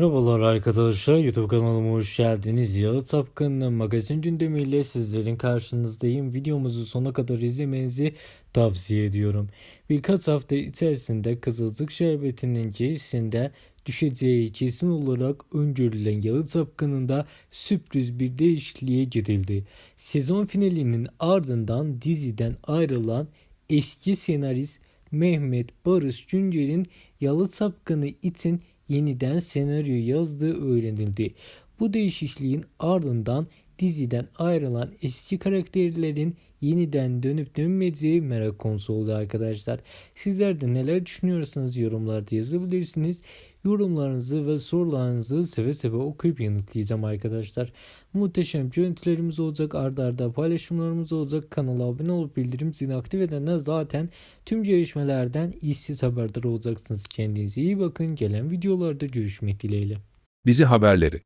Merhabalar arkadaşlar YouTube kanalıma hoş geldiniz. Yalı Tapkan'ın magazin gündemiyle sizlerin karşınızdayım. Videomuzu sona kadar izlemenizi tavsiye ediyorum. Birkaç hafta içerisinde Kızılcık Şerbeti'nin girişinde düşeceği kesin olarak öngörülen Yalı Tapkan'ında sürpriz bir değişikliğe gidildi. Sezon finalinin ardından diziden ayrılan eski senarist Mehmet Barış Güncer'in Yalı Tapkanı için yeniden senaryo yazdığı öğrenildi. Bu değişikliğin ardından diziden ayrılan eski karakterlerin yeniden dönüp dönmeyeceği merak konusu oldu arkadaşlar. Sizler de neler düşünüyorsanız yorumlarda yazabilirsiniz. Yorumlarınızı ve sorularınızı seve seve okuyup yanıtlayacağım arkadaşlar. Muhteşem görüntülerimiz olacak. Arda arda paylaşımlarımız olacak. Kanala abone olup bildirim zilini aktif edenler zaten tüm gelişmelerden işsiz haberdar olacaksınız. Kendinize iyi bakın. Gelen videolarda görüşmek dileğiyle. Dizi haberleri